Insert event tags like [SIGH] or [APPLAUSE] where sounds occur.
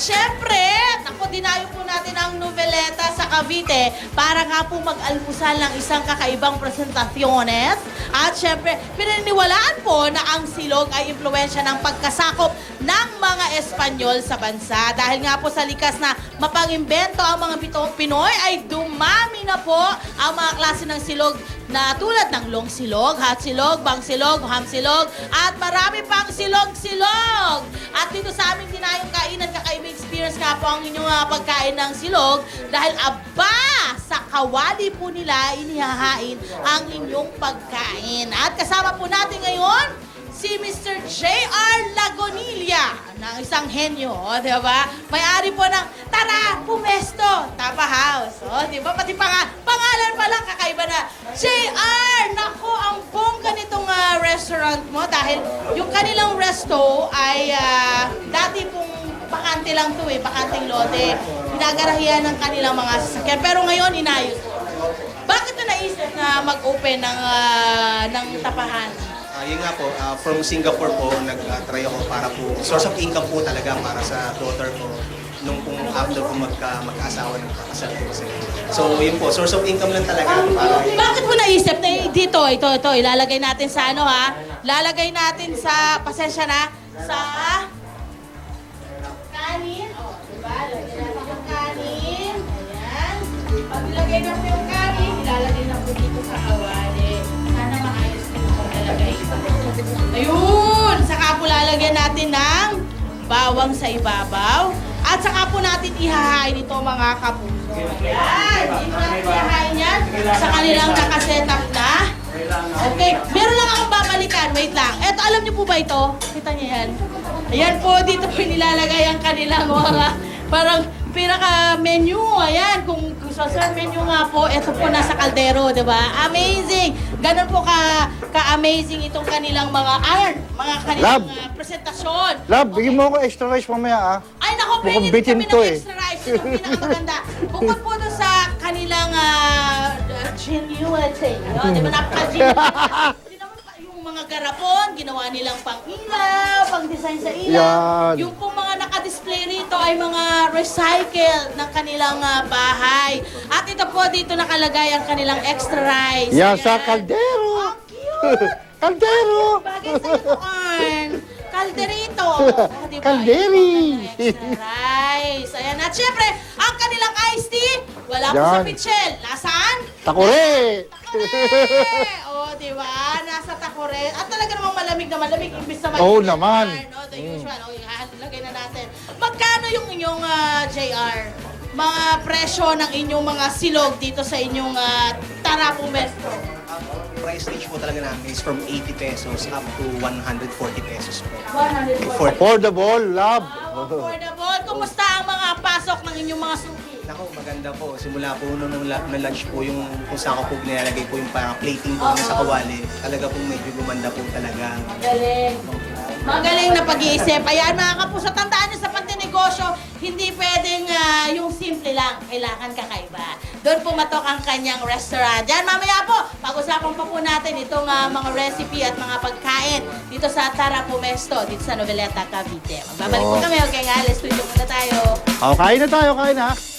syempre, naku, dinayo po natin ang noveleta sa Cavite para nga po mag-almusal ng isang kakaibang presentasyones. At syempre, pinaniwalaan po na ang silog ay impluensya ng pagkasakop ng mga Espanyol sa bansa. Dahil nga po sa likas na mapangimbento ang mga Pinoy ay dumami na po ang mga klase ng silog na tulad ng long silog, hot silog, bang silog, ham silog, at marami pang silog-silog. At po ang inyong ah, pagkain ng silog dahil aba, sa kawali po nila inihahain ang inyong pagkain. At kasama po natin ngayon, si Mr. J.R. Lagonilla ng isang henyo, o, di ba? May-ari po ng Tara, Pumesto, Tapa House. O, di ba? Pati pang pangalan pa lang kakaiba na. J.R. Nako, ang bongga nitong ah, restaurant mo dahil yung kanilang resto ay pong bakante lang to eh, bakanting lote. Pinagarahiyan ng kanilang mga sasakyan. Pero ngayon, inayos. Bakit na naisip na mag-open ng, ah, ng tapahan? Ah, yun nga po, ah, from Singapore po, nag-try ako para po, source of income po talaga para sa daughter ko nung kung after po magka, magka-asawa ng kakasal po sila. So yun po, source of income lang talaga para Bakit mo naisip na dito, ito, ito, ilalagay natin sa ano ha? Lalagay natin sa, pasensya na, sa kanin. O, diba? Lagyan natin yung kanin. Ayan. Pag ilagay na po yung kanin, ilalagay na po dito sa kawali. Sana maayos ko yung paglalagay. Ayun! Saka po lalagyan natin ng bawang sa ibabaw. At saka po natin ihahain ito mga kapuso. Ayan! Dito natin ihahain yan sa kanilang nakasetup na. Okay, meron lang akong babalikan. Wait lang. Eto, alam niyo po ba ito? Kita niyo yan. Ayan po, dito po nilalagay ang kanilang mga parang pinaka-menu. Ayan, kung gusto sa menu nga po, ito po nasa kaldero, di ba? Amazing! Ganun po ka, ka-amazing itong kanilang mga iron, mga kanilang Lab. uh, presentasyon. Love, bigyan mo ako extra rice mamaya ah. Ay, nako, Mukhang pwede bitin kami to ng eh. extra rice. Ito ang pinakamaganda. Bukod po genuity. No? Di ba, [LAUGHS] pa yung mga garapon, ginawa nilang pang ilaw, pang design sa ilaw. Yan. Yung pong mga naka-display rito ay mga recycled ng kanilang ah, bahay. At ito po, dito nakalagay ang kanilang extra rice. Yan Ayan. sa [LAUGHS] kaldero. Ang cute! kaldero. Bagay sa iyo, Arn. Kalderito. Oh, [LAUGHS] di ba? Kalderi. Yung mga Extra rice. Ayan. At syempre, ang kanilang iced tea, wala po sa Yan. pitchel. Takore. Takore! O, di ba? Nasa takore. At talaga namang malamig na malamig. Imbis na mainit. Oo naman. Arn, O, the usual. O, lagay na natin. Magkano yung inyong ah, JR? Mga presyo ng inyong mga silog dito sa inyong uh, Tarapo Mesto. Ang price range po talaga namin is from 80 pesos up to 140 pesos po. 140. For, Affordable, love. Wow, affordable. Kumusta ang mga pasok ng inyong mga? Nako, maganda po. Simula po nung nung la- na lunch po yung kung saan ko po nilalagay po yung parang plating po sa kawali. Talaga po medyo gumanda po talaga. Magaling. Magaling na pag-iisip. Ayan mga kapuso, tandaan nyo sa pantinegosyo, hindi pwedeng ah, yung simple lang. Kailangan kakaiba. Doon pumatok ang kanyang restaurant. Diyan, mamaya po, pag-usapan pa po natin itong ah, mga recipe at mga pagkain dito sa Tara Pumesto, dito sa Noveleta, Cavite. Magbabalik po kami. Okay nga, let's muna tayo. Oh, kain na tayo, kain na.